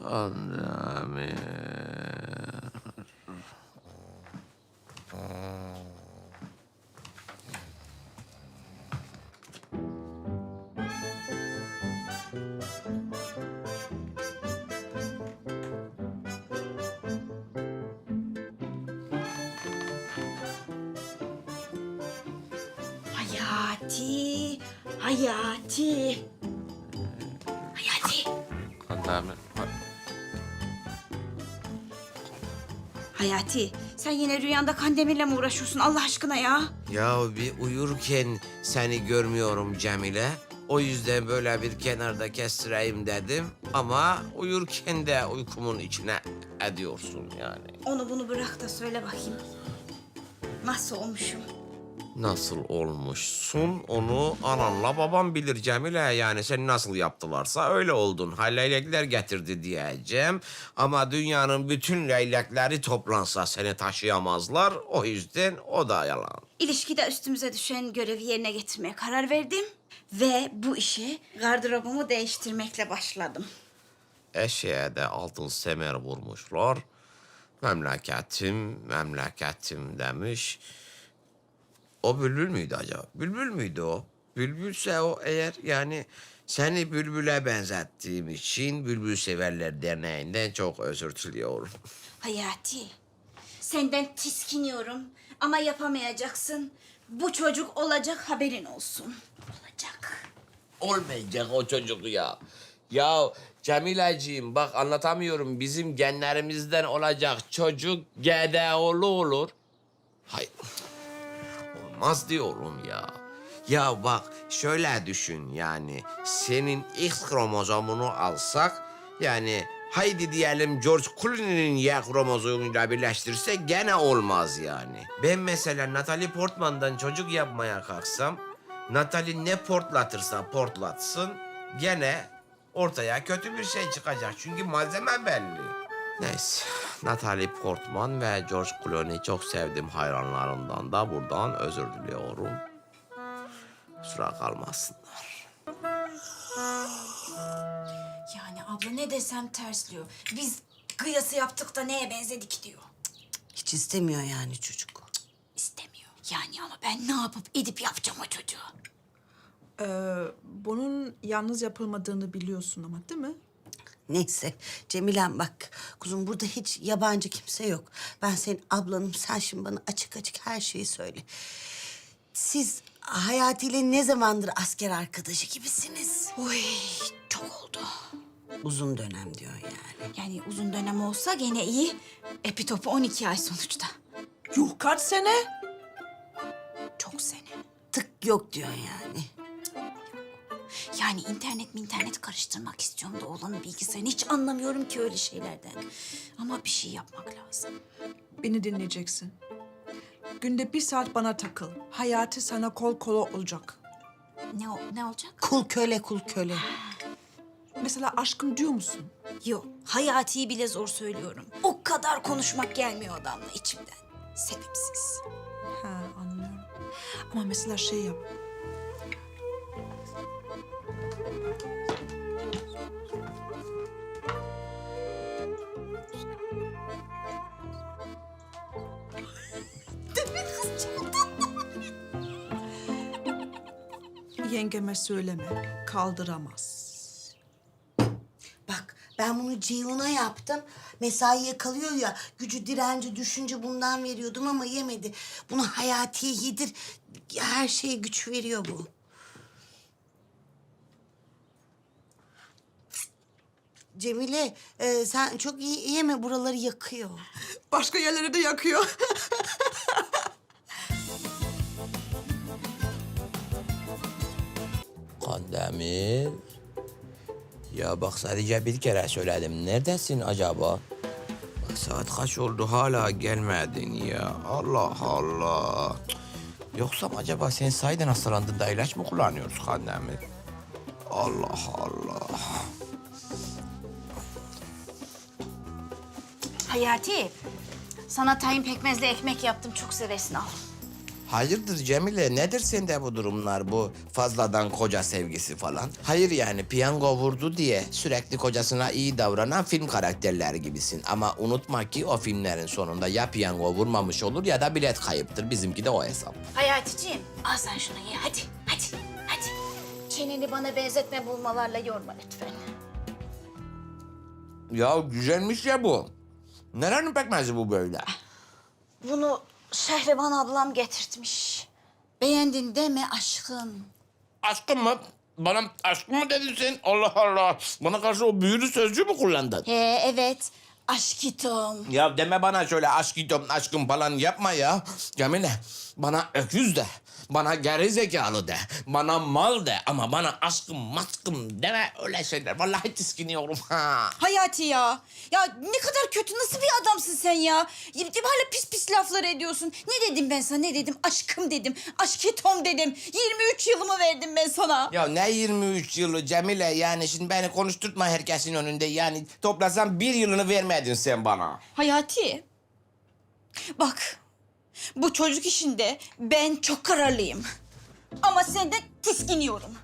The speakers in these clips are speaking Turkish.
한 다음에 하야지 하야지 하야지 한 다음에 Hayati, sen yine rüyanda Kandemir'le mi uğraşıyorsun Allah aşkına ya? Ya bir uyurken seni görmüyorum Cemile. O yüzden böyle bir kenarda kestireyim dedim. Ama uyurken de uykumun içine ediyorsun yani. Onu bunu bırak da söyle bakayım. Nasıl olmuşum? Nasıl olmuşsun onu ananla babam bilir Cemile. Yani seni nasıl yaptılarsa öyle oldun. Ha leylekler getirdi diyeceğim. Ama dünyanın bütün leylekleri toplansa seni taşıyamazlar. O yüzden o da yalan. İlişkide üstümüze düşen görevi yerine getirmeye karar verdim. Ve bu işe gardırobumu değiştirmekle başladım. Eşeğe de altın semer vurmuşlar. Memleketim, memleketim demiş. O bülbül müydü acaba? Bülbül müydü o? Bülbülse o eğer yani seni bülbüle benzettiğim için Bülbül Severler Derneği'nden çok özür diliyorum. Hayati, senden tiskiniyorum ama yapamayacaksın. Bu çocuk olacak haberin olsun. Olacak. Olmayacak o çocuk ya. Ya Cemileciğim bak anlatamıyorum. Bizim genlerimizden olacak çocuk GDO'lu olur. Hayır. Olmaz diyorum ya. Ya bak şöyle düşün yani. Senin X kromozomunu alsak yani haydi diyelim George Clooney'nin Y kromozomuyla birleştirsek gene olmaz yani. Ben mesela Natalie Portman'dan çocuk yapmaya kalksam Natalie ne portlatırsa portlatsın gene ortaya kötü bir şey çıkacak. Çünkü malzeme belli. Neyse. Natalie Portman ve George Clooney çok sevdim hayranlarından da buradan özür diliyorum. Kusura kalmasınlar. Yani abla ne desem tersliyor. Biz kıyası yaptık da neye benzedik diyor. Hiç istemiyor yani çocuk. İstemiyor. Yani ama ben ne yapıp edip yapacağım o çocuğu. Ee, bunun yalnız yapılmadığını biliyorsun ama değil mi? Neyse Cemile'm bak kuzum burada hiç yabancı kimse yok. Ben senin ablanım sen şimdi bana açık açık her şeyi söyle. Siz Hayati ile ne zamandır asker arkadaşı gibisiniz? Uy çok oldu. Uzun dönem diyor yani. Yani uzun dönem olsa gene iyi. Epitopu 12 ay sonuçta. Yuh kaç sene? Çok sene. Tık yok diyor yani. Yani internet mi internet karıştırmak istiyorum da oğlanın bilgisayarını hiç anlamıyorum ki öyle şeylerden. Ama bir şey yapmak lazım. Beni dinleyeceksin. Günde bir saat bana takıl. Hayati sana kol kola olacak. Ne o- ne olacak? Kul köle kul köle. Mesela aşkım diyor musun? Yok, hayatiyi bile zor söylüyorum. O kadar konuşmak gelmiyor adamla içimden. Sebepsiz. Ha anlıyorum. Ama mesela şey yap. Yengeme söyleme. Kaldıramaz. Bak ben bunu Ceyhun'a yaptım. Mesaiye kalıyor ya. Gücü direnci düşünce bundan veriyordum ama yemedi. Bunu Hayati'ye yedir. Her şeye güç veriyor bu. Cemile e, sen çok iyi yeme buraları yakıyor. Başka yerleri de yakıyor. Kandemir. Ya bak sadece bir kere söyledim. Neredesin acaba? Bak saat kaç oldu hala gelmedin ya. Allah Allah. Yoksa acaba sen sahiden hastalandın da ilaç mı kullanıyoruz Kandemir? Allah Allah. Hayati, sana tayin pekmezli ekmek yaptım. Çok seversin al. Hayırdır Cemile? Nedir sende bu durumlar? Bu fazladan koca sevgisi falan? Hayır yani piyango vurdu diye sürekli kocasına iyi davranan film karakterleri gibisin. Ama unutma ki o filmlerin sonunda ya piyango vurmamış olur ya da bilet kayıptır. Bizimki de o hesap. Hayaticiğim al sen şunu ye hadi hadi hadi. Çeneni bana benzetme bulmalarla yorma lütfen. Ya güzelmiş ya bu. Nerenin pekmezi bu böyle? Bunu Şehriban ablam getirtmiş. Beğendin deme aşkım. Aşkım mı? Bana aşkım mı dedin sen? Allah Allah. Bana karşı o büyülü sözcüğü mü kullandın? He evet aşkitom. Ya deme bana şöyle aşkım aşkım falan yapma ya. Cemile bana öküz de. Bana geri zekalı de. Bana mal de. Ama bana aşkım maskım deme öyle şeyler. Vallahi tiskiniyorum ha. Hayati ya. Ya ne kadar kötü nasıl bir adamsın sen ya. ya hala pis pis laflar ediyorsun. Ne dedim ben sana ne dedim? Aşkım dedim. Aşkitom dedim. 23 yılımı verdim ben sana. Ya ne 23 yılı Cemile yani şimdi beni konuşturtma herkesin önünde. Yani toplasam bir yılını vermedin sen bana. Hayati. Bak. Bu çocuk işinde ben çok kararlıyım. Ama senden tiskiniyorum.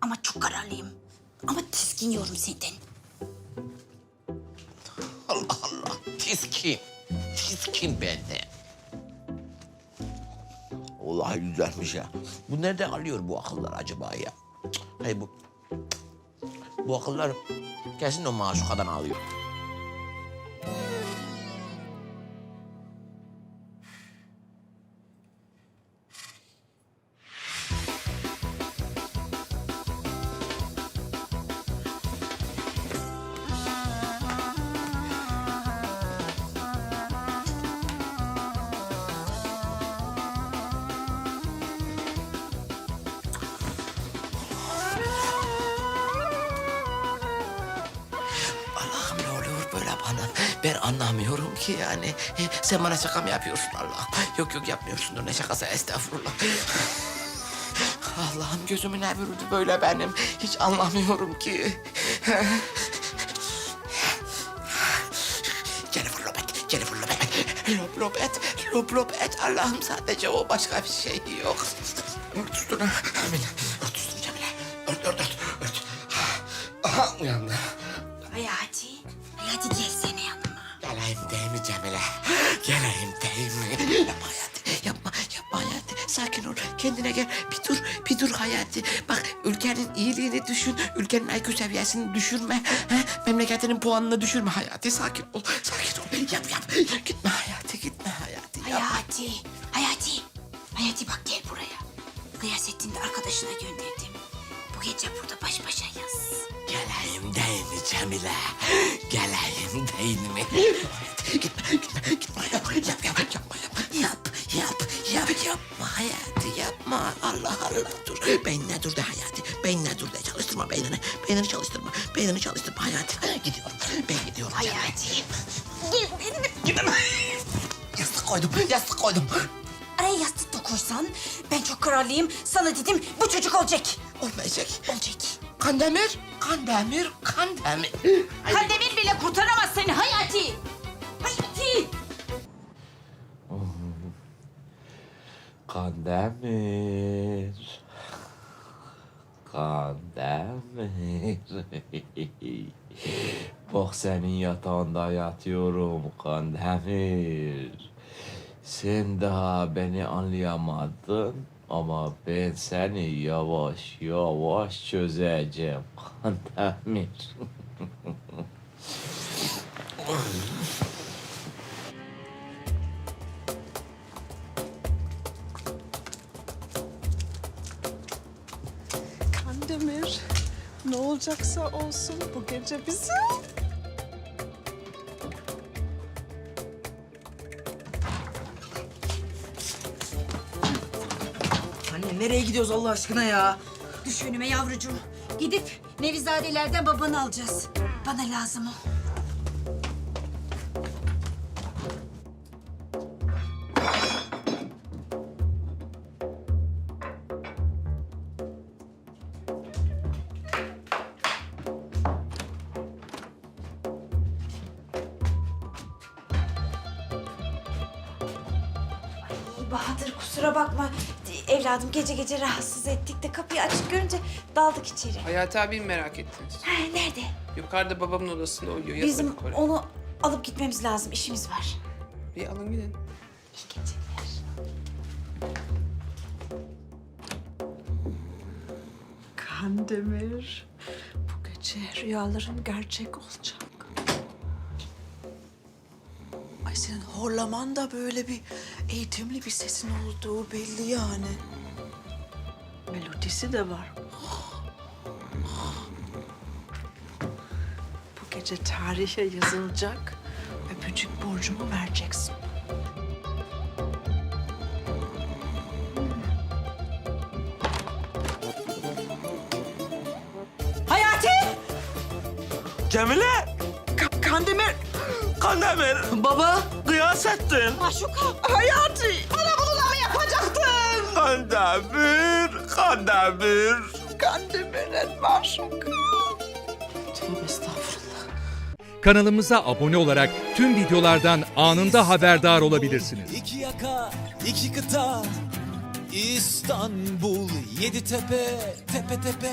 Ama çok kararlıyım. Ama tiskiniyorum senden. Allah Allah. Tiskin. Tiskin bende. Vallahi güzelmiş ya. Bu nerede alıyor bu akıllar acaba ya? Cık, bu... Bu akıllar kesin o maşukadan alıyor. Ben anlamıyorum ki yani. Sen bana şaka mı yapıyorsun Allah? Yok yok yapmıyorsun. Dur ne şakası estağfurullah. Allah'ım gözümün ne bürüdü böyle benim. Hiç anlamıyorum ki. Jennifer Lopez, Jennifer Lopez. Lop lop et, lop lop. Allah'ım sadece o başka bir şey yok. Ört üstüne. Amin. Ört üstüne Cemile. Ört, ört, ört, ört. Aha uyandı. Cemile? Geleyim değil mi? Yapma Hayati, yapma, yapma Hayati. Sakin ol, kendine gel. Bir dur, bir dur Hayati. Bak ülkenin iyiliğini düşün, ülkenin IQ seviyesini düşürme. He? Memleketinin puanını düşürme Hayati. Sakin ol, sakin ol. Yap, yap. Gitme Hayati, gitme Hayati. Yapma. Hayati. Hayati. Hayati bak gel buraya. Gıyasettin'de arkadaşına gönderdim. Bu gece burada baş başa yaz. Geleyim değil mi Cemile? Geleyim değil mi? Gitme, gitme, gitme. Yap, yap, yap, yapma, yap. Yap, yap, yap, yapma hayatı, yapma. Allah Allah, dur. Beynine dur de hayatı. Beynine dur de. Çalıştırma beynini. Beynini çalıştırma. Beynini çalıştırma hayatı. Gidiyorum, ben gidiyorum. Hayati. Gel benimle. Gidemem. Yastık koydum, yastık koydum. Araya yastık da koysan ben çok kararlıyım. Sana dedim bu çocuk olacak. Olmayacak. Olacak. Kandemir, Kandemir, Kandemir. Kandemir bile kurtaramaz seni Hayati. Hayati. Kandemir. Kandemir. Bak senin yatağında yatıyorum Kandemir. Sen daha beni anlayamadın ama ben seni yavaş yavaş çözeceğim Kandemir. Kandemir, ne olacaksa olsun bu gece bizim. nereye gidiyoruz Allah aşkına ya? Düş önüme yavrucuğum. Gidip Nevizadelerden babanı alacağız. Bana lazım o. Bahadır kusura bakma. Evladım gece gece rahatsız ettik de kapıyı açık görünce daldık içeri. Hayati abimi merak ettiniz. Ha, nerede? Yukarıda babamın odasında uyuyor. Bizim yukarı. onu alıp gitmemiz lazım. işimiz var. Bir alın gidin. İyi geceler. Kandemir, bu gece rüyaların gerçek olacak. Senin horlaman da böyle bir eğitimli bir sesin olduğu belli yani. Melodisi de var. Bu gece tarihe yazılacak. Öpücük borcumu vereceksin. Hayati! Cemile! Ka- Kandemir! Kandemir! Baba. Kıyasettin! Maşuka! Hayati! Bana bunu da mı yapacaktın? Kandemir! Kandemir! Kandemir'in maşuka! Tövbe estağfurullah. Kanalımıza abone olarak tüm videolardan anında haberdar olabilirsiniz. İki yaka, iki kıta, İstanbul, yedi tepe, tepe tepe.